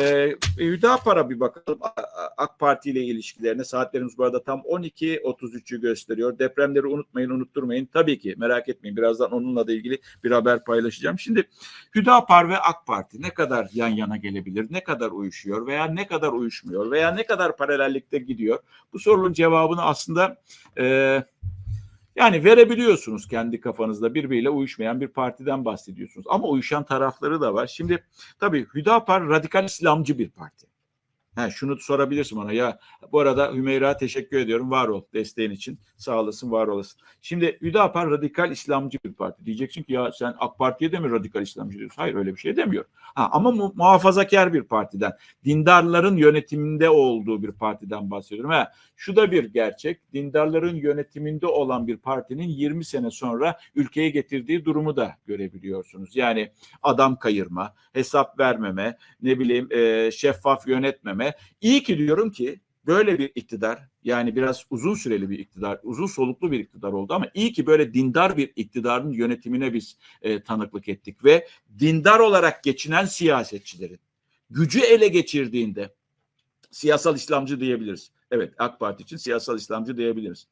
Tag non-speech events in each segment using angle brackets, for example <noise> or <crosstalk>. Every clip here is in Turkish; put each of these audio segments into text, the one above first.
Ee, Hüdapar'a bir bakalım AK Parti ile ilişkilerine. Saatlerimiz bu arada tam 12.33'ü gösteriyor. Depremleri unutmayın, unutturmayın. Tabii ki merak etmeyin. Birazdan onunla da ilgili bir haber paylaşacağım. Şimdi Hüdapar ve AK Parti ne kadar yan yana gelebilir, ne kadar uyuşuyor veya ne kadar uyuşmuyor veya ne kadar paralellikte gidiyor? Bu sorunun cevabını aslında e, yani verebiliyorsunuz kendi kafanızda birbiriyle uyuşmayan bir partiden bahsediyorsunuz. Ama uyuşan tarafları da var. Şimdi tabii Hüdapar radikal İslamcı bir parti. Ha, şunu sorabilirsin bana ya bu arada Hümeyra teşekkür ediyorum var ol desteğin için sağ olasın var olasın. Şimdi Hüdapar radikal İslamcı bir parti diyeceksin ki ya sen AK Parti'ye de mi radikal İslamcı diyorsun? Hayır öyle bir şey demiyor. Ha, ama mu- muhafazakar bir partiden dindarların yönetiminde olduğu bir partiden bahsediyorum. Ha, şu da bir gerçek dindarların yönetiminde olan bir partinin 20 sene sonra ülkeye getirdiği durumu da görebiliyorsunuz. Yani adam kayırma, hesap vermeme, ne bileyim e, şeffaf yönetmeme. İyi ki diyorum ki böyle bir iktidar yani biraz uzun süreli bir iktidar, uzun soluklu bir iktidar oldu ama iyi ki böyle dindar bir iktidarın yönetimine biz e, tanıklık ettik ve dindar olarak geçinen siyasetçilerin gücü ele geçirdiğinde siyasal İslamcı diyebiliriz. Evet AK Parti için siyasal İslamcı diyebiliriz.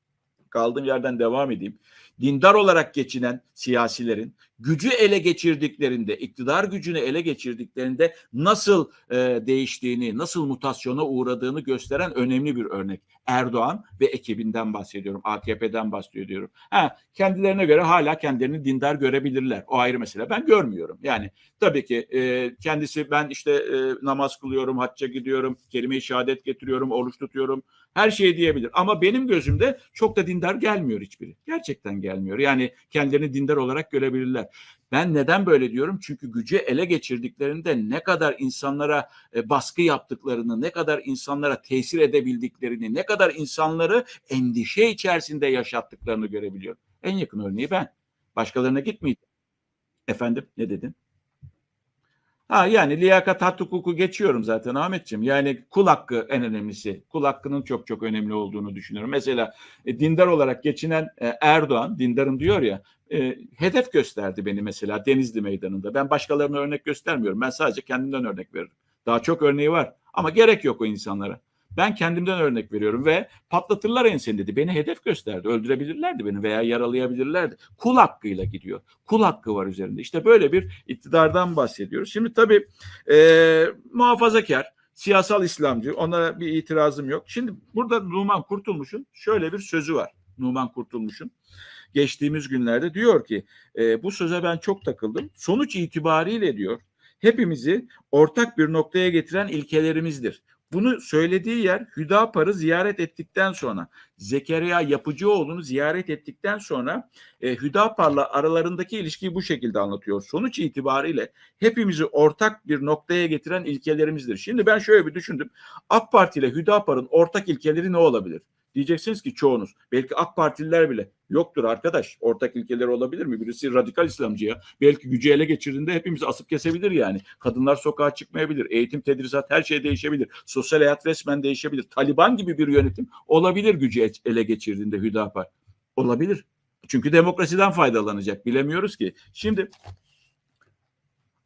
Kaldığım yerden devam edeyim. Dindar olarak geçinen siyasilerin gücü ele geçirdiklerinde, iktidar gücünü ele geçirdiklerinde nasıl e, değiştiğini, nasıl mutasyona uğradığını gösteren önemli bir örnek. Erdoğan ve ekibinden bahsediyorum. AKP'den bahsediyorum. Ha, kendilerine göre hala kendilerini dindar görebilirler. O ayrı mesele. Ben görmüyorum. Yani tabii ki e, kendisi ben işte e, namaz kılıyorum, hacca gidiyorum, kelime-i şehadet getiriyorum, oruç tutuyorum. Her şey diyebilir. Ama benim gözümde çok da dindar gelmiyor hiçbiri. Gerçekten gelmiyor. Yani kendilerini dindar olarak görebilirler. Ben neden böyle diyorum? Çünkü gücü ele geçirdiklerinde ne kadar insanlara e, baskı yaptıklarını, ne kadar insanlara tesir edebildiklerini, ne kadar insanları endişe içerisinde yaşattıklarını görebiliyorum. En yakın örneği ben. Başkalarına gitmeyeceğim. Efendim ne dedin? Ha yani liyakat hak hukuku geçiyorum zaten Ahmetciğim. Yani kul hakkı en önemlisi. Kul hakkının çok çok önemli olduğunu düşünüyorum. Mesela e, dindar olarak geçinen e, Erdoğan, dindarım diyor ya, e, hedef gösterdi beni mesela Denizli Meydanı'nda. Ben başkalarına örnek göstermiyorum. Ben sadece kendimden örnek veririm. Daha çok örneği var ama gerek yok o insanlara. Ben kendimden örnek veriyorum ve patlatırlar enseni dedi. Beni hedef gösterdi. Öldürebilirlerdi beni veya yaralayabilirlerdi. Kul hakkıyla gidiyor. Kul hakkı var üzerinde. İşte böyle bir iktidardan bahsediyoruz. Şimdi tabii e, muhafazakar, siyasal İslamcı ona bir itirazım yok. Şimdi burada Numan Kurtulmuş'un şöyle bir sözü var. Numan Kurtulmuş'un geçtiğimiz günlerde diyor ki e, bu söze ben çok takıldım. Sonuç itibariyle diyor hepimizi ortak bir noktaya getiren ilkelerimizdir. Bunu söylediği yer Hüdapar'ı ziyaret ettikten sonra Zekeriya Yapıcıoğlu'nu ziyaret ettikten sonra e, Hüdapar'la aralarındaki ilişkiyi bu şekilde anlatıyor. Sonuç itibariyle hepimizi ortak bir noktaya getiren ilkelerimizdir. Şimdi ben şöyle bir düşündüm. AK Parti ile Hüdapar'ın ortak ilkeleri ne olabilir? Diyeceksiniz ki çoğunuz belki AK Partililer bile yoktur arkadaş. Ortak ilkeleri olabilir mi? Birisi radikal İslamcıya belki gücü ele geçirdiğinde hepimizi asıp kesebilir yani. Kadınlar sokağa çıkmayabilir. Eğitim, tedrisat her şey değişebilir. Sosyal hayat resmen değişebilir. Taliban gibi bir yönetim olabilir gücü ele geçirdiğinde Hüdapar. Olabilir. Çünkü demokrasiden faydalanacak. Bilemiyoruz ki. Şimdi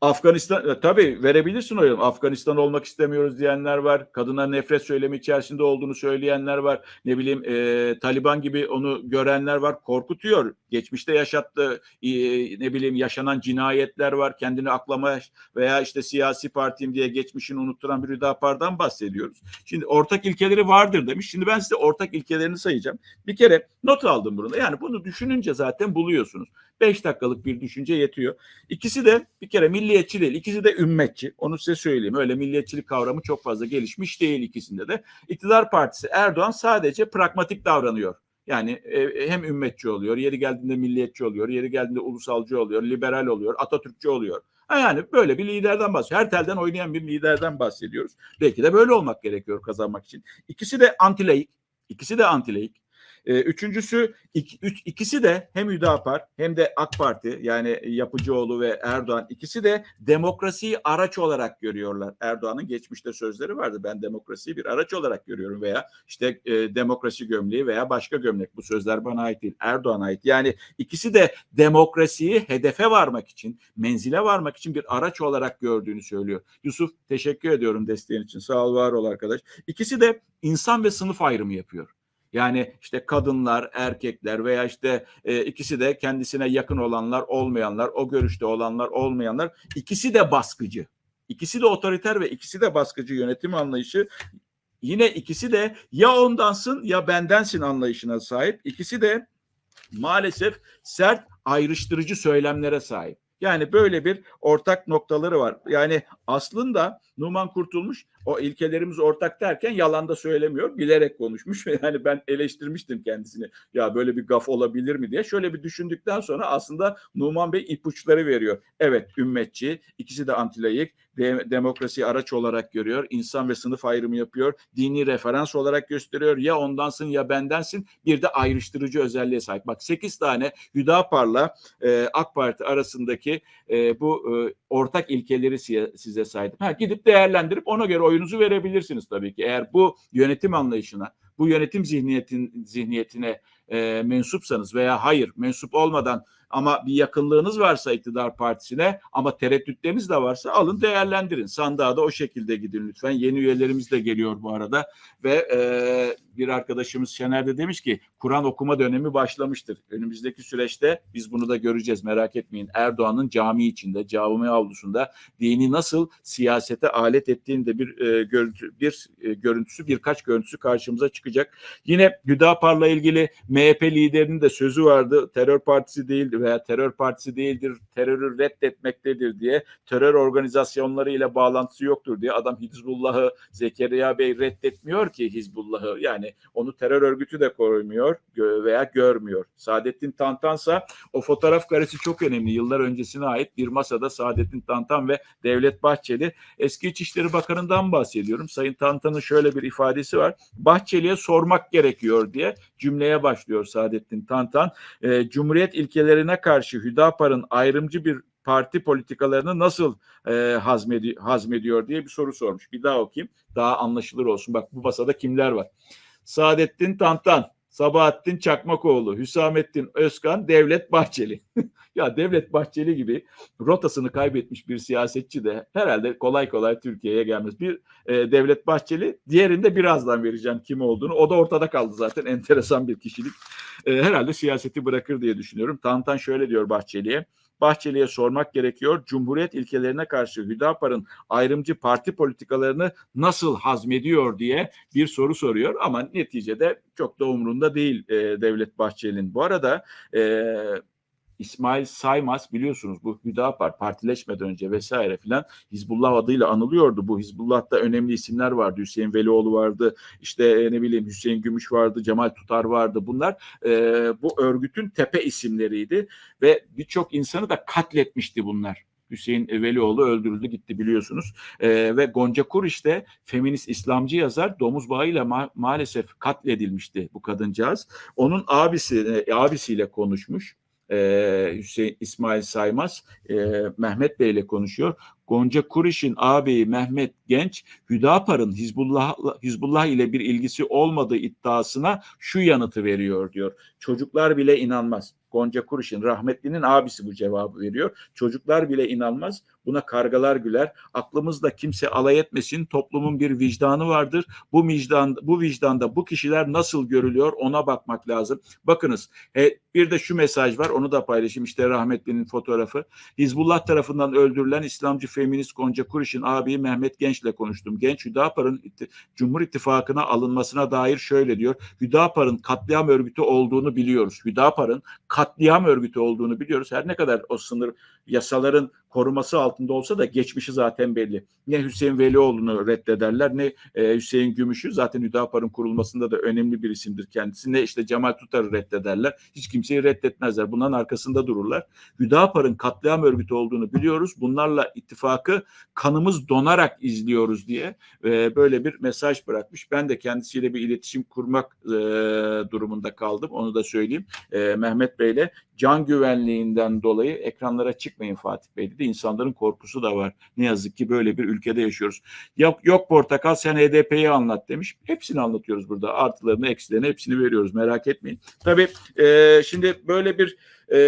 Afganistan e, tabii verebilirsin oyunu. Afganistan olmak istemiyoruz diyenler var. Kadına nefret söylemi içerisinde olduğunu söyleyenler var. Ne bileyim e, Taliban gibi onu görenler var. Korkutuyor. Geçmişte yaşattığı e, ne bileyim yaşanan cinayetler var. Kendini aklama veya işte siyasi partiyim diye geçmişini unutturan bir Hüdapar'dan bahsediyoruz. Şimdi ortak ilkeleri vardır demiş. Şimdi ben size ortak ilkelerini sayacağım. Bir kere not aldım burada. Yani bunu düşününce zaten buluyorsunuz. 5 dakikalık bir düşünce yetiyor. İkisi de bir kere milliyetçi değil. İkisi de ümmetçi. Onu size söyleyeyim. Öyle milliyetçilik kavramı çok fazla gelişmiş değil ikisinde de. İktidar partisi Erdoğan sadece pragmatik davranıyor. Yani e, hem ümmetçi oluyor, yeri geldiğinde milliyetçi oluyor, yeri geldiğinde ulusalcı oluyor, liberal oluyor, Atatürkçü oluyor. Ha yani böyle bir liderden bahsediyoruz. Her telden oynayan bir liderden bahsediyoruz. Belki de böyle olmak gerekiyor kazanmak için. İkisi de antilaik. İkisi de antilaik. E, üçüncüsü ik, üç, ikisi de hem Hüdapar hem de AK Parti yani Yapıcıoğlu ve Erdoğan ikisi de demokrasiyi araç olarak görüyorlar. Erdoğan'ın geçmişte sözleri vardı. Ben demokrasiyi bir araç olarak görüyorum veya işte e, demokrasi gömleği veya başka gömlek. Bu sözler bana ait değil. Erdoğan'a ait. Yani ikisi de demokrasiyi hedefe varmak için, menzile varmak için bir araç olarak gördüğünü söylüyor. Yusuf teşekkür ediyorum desteğin için. Sağ ol var ol arkadaş. İkisi de insan ve sınıf ayrımı yapıyor. Yani işte kadınlar, erkekler veya işte e, ikisi de kendisine yakın olanlar, olmayanlar, o görüşte olanlar, olmayanlar ikisi de baskıcı. İkisi de otoriter ve ikisi de baskıcı yönetim anlayışı. Yine ikisi de ya ondansın ya bendensin anlayışına sahip. İkisi de maalesef sert ayrıştırıcı söylemlere sahip. Yani böyle bir ortak noktaları var. Yani aslında Numan Kurtulmuş o ilkelerimiz ortak derken yalan da söylemiyor. Bilerek konuşmuş. <laughs> Yani ben eleştirmiştim kendisini. Ya böyle bir gaf olabilir mi diye. Şöyle bir düşündükten sonra aslında Numan Bey ipuçları veriyor. Evet ümmetçi, ikisi de antilayık, de, demokrasiyi araç olarak görüyor. insan ve sınıf ayrımı yapıyor. Dini referans olarak gösteriyor. Ya ondansın ya bendensin. Bir de ayrıştırıcı özelliğe sahip. Bak 8 tane Hüdapar'la e, AK Parti arasındaki e, bu e, ortak ilkeleri size, saydım. Ha, gidip değerlendirip ona göre oyunuzu verebilirsiniz tabii ki. Eğer bu yönetim anlayışına, bu yönetim zihniyetin zihniyetine e, mensupsanız veya hayır mensup olmadan ama bir yakınlığınız varsa iktidar partisine ama tereddütleriniz de varsa alın değerlendirin. Sandığa da o şekilde gidin lütfen. Yeni üyelerimiz de geliyor bu arada ve e, bir arkadaşımız Şener de demiş ki Kur'an okuma dönemi başlamıştır. Önümüzdeki süreçte biz bunu da göreceğiz merak etmeyin. Erdoğan'ın cami içinde, cami avlusunda dini nasıl siyasete alet ettiğini de bir e, görüntü, bir e, görüntüsü, birkaç görüntüsü karşımıza çıkacak. Yine Hüdapar'la ilgili MHP liderinin de sözü vardı. Terör partisi değildir veya terör partisi değildir. Terörü reddetmektedir diye. Terör organizasyonları ile bağlantısı yoktur diye. Adam Hizbullah'ı Zekeriya Bey reddetmiyor ki Hizbullah'ı. Yani onu terör örgütü de koymuyor veya görmüyor. Saadettin Tantansa o fotoğraf karesi çok önemli. Yıllar öncesine ait bir masada Saadettin Tantan ve Devlet Bahçeli eski İçişleri Bakanı'ndan bahsediyorum. Sayın Tantan'ın şöyle bir ifadesi var. Bahçeli'ye sormak gerekiyor diye cümleye başlıyor Saadettin Tantan. E, Cumhuriyet ilkelerine karşı Hüdapar'ın ayrımcı bir parti politikalarını nasıl e, hazmedi hazmediyor diye bir soru sormuş. Bir daha okuyayım. Daha anlaşılır olsun. Bak bu masada kimler var? Saadettin Tantan, Sabahattin Çakmakoğlu, Hüsamettin Özkan, Devlet Bahçeli. <laughs> ya Devlet Bahçeli gibi rotasını kaybetmiş bir siyasetçi de herhalde kolay kolay Türkiye'ye gelmez. Bir e, Devlet Bahçeli, diğerinde birazdan vereceğim kim olduğunu. O da ortada kaldı zaten enteresan bir kişilik. E, herhalde siyaseti bırakır diye düşünüyorum. Tantan şöyle diyor Bahçeli'ye. Bahçeli'ye sormak gerekiyor. Cumhuriyet ilkelerine karşı Hüdapar'ın ayrımcı parti politikalarını nasıl hazmediyor diye bir soru soruyor. Ama neticede çok da umrunda değil e, Devlet Bahçeli'nin. Bu arada e, İsmail Saymaz biliyorsunuz bu Hüdapar partileşmeden önce vesaire filan Hizbullah adıyla anılıyordu. Bu Hizbullah'ta önemli isimler vardı. Hüseyin Velioğlu vardı. İşte e, ne bileyim Hüseyin Gümüş vardı. Cemal Tutar vardı. Bunlar e, bu örgütün tepe isimleriydi ve birçok insanı da katletmişti bunlar. Hüseyin Velioğlu öldürüldü gitti biliyorsunuz. E, ve Gonca Kur işte feminist İslamcı yazar domuz bağıyla ma- maalesef katledilmişti bu kadıncağız. Onun abisi e, abisiyle konuşmuş e, Hüseyin İsmail Saymaz e, Mehmet Bey ile konuşuyor. Gonca Kuriş'in ağabeyi Mehmet Genç Hüdapar'ın Hizbullah, Hizbullah ile bir ilgisi olmadığı iddiasına şu yanıtı veriyor diyor. Çocuklar bile inanmaz. Gonca Kuriş'in rahmetlinin abisi bu cevabı veriyor. Çocuklar bile inanmaz. Buna kargalar güler. Aklımızda kimse alay etmesin. Toplumun bir vicdanı vardır. Bu vicdan bu vicdanda bu kişiler nasıl görülüyor ona bakmak lazım. Bakınız he, bir de şu mesaj var. Onu da paylaşayım. İşte rahmetlinin fotoğrafı. Hizbullah tarafından öldürülen İslamcı feminist Gonca Kuriş'in abi Mehmet Genç ile konuştum. Genç Hüdapar'ın Cumhur İttifakı'na alınmasına dair şöyle diyor. Hüdapar'ın katliam örgütü olduğunu biliyoruz. Hüdapar'ın katliam örgütü olduğunu biliyoruz. Her ne kadar o sınır yasaların koruması altında olsa da geçmişi zaten belli. Ne Hüseyin Velioğlu'nu reddederler ne e, Hüseyin Gümüş'ü zaten Hüdapar'ın kurulmasında da önemli bir isimdir kendisi. Ne işte Cemal Tutar'ı reddederler. Hiç kimseyi reddetmezler. Bunların arkasında dururlar. Hüdapar'ın katliam örgütü olduğunu biliyoruz. Bunlarla ittifakı kanımız donarak izliyoruz diye e, böyle bir mesaj bırakmış. Ben de kendisiyle bir iletişim kurmak e, durumunda kaldım. Onu da söyleyeyim. E, Mehmet Bey'le can güvenliğinden dolayı ekranlara çıkmayın Fatih Bey dedi. İnsanların korkusu da var. Ne yazık ki böyle bir ülkede yaşıyoruz. Yok, yok Portakal sen HDP'yi anlat demiş. Hepsini anlatıyoruz burada. Artılarını, eksilerini hepsini veriyoruz. Merak etmeyin. Tabii e, şimdi böyle bir e,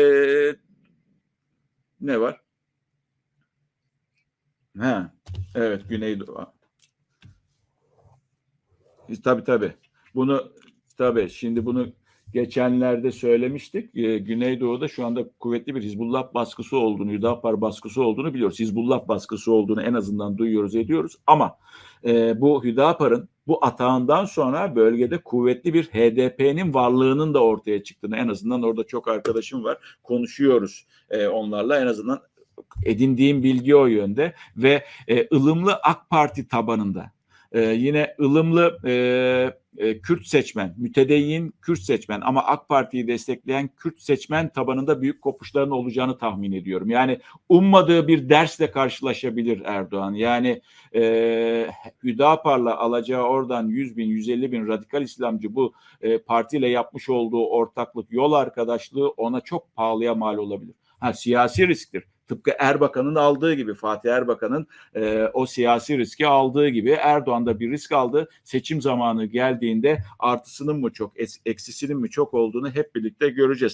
ne var? Ha, evet Güneydoğu. Tabii tabii. Bunu tabii şimdi bunu geçenlerde söylemiştik. Ee, Güneydoğu'da şu anda kuvvetli bir Hizbullah baskısı olduğunu, Hüdapar baskısı olduğunu biliyoruz. Hizbullah baskısı olduğunu en azından duyuyoruz, ediyoruz. Ama e, bu Hüdapar'ın bu atağından sonra bölgede kuvvetli bir HDP'nin varlığının da ortaya çıktığını en azından orada çok arkadaşım var. Konuşuyoruz e, onlarla en azından edindiğim bilgi o yönde ve e, ılımlı AK Parti tabanında e, yine ılımlı e, e, Kürt seçmen, mütedeyyin Kürt seçmen ama AK Parti'yi destekleyen Kürt seçmen tabanında büyük kopuşların olacağını tahmin ediyorum. Yani ummadığı bir dersle karşılaşabilir Erdoğan. Yani e, Hüdapar'la alacağı oradan 100 bin, 150 bin radikal İslamcı bu e, partiyle yapmış olduğu ortaklık, yol arkadaşlığı ona çok pahalıya mal olabilir. Ha, siyasi risktir. Tıpkı Erbakan'ın aldığı gibi Fatih Erbakan'ın e, o siyasi riski aldığı gibi Erdoğan da bir risk aldı. Seçim zamanı geldiğinde artısının mı çok, eksisinin mi çok olduğunu hep birlikte göreceğiz.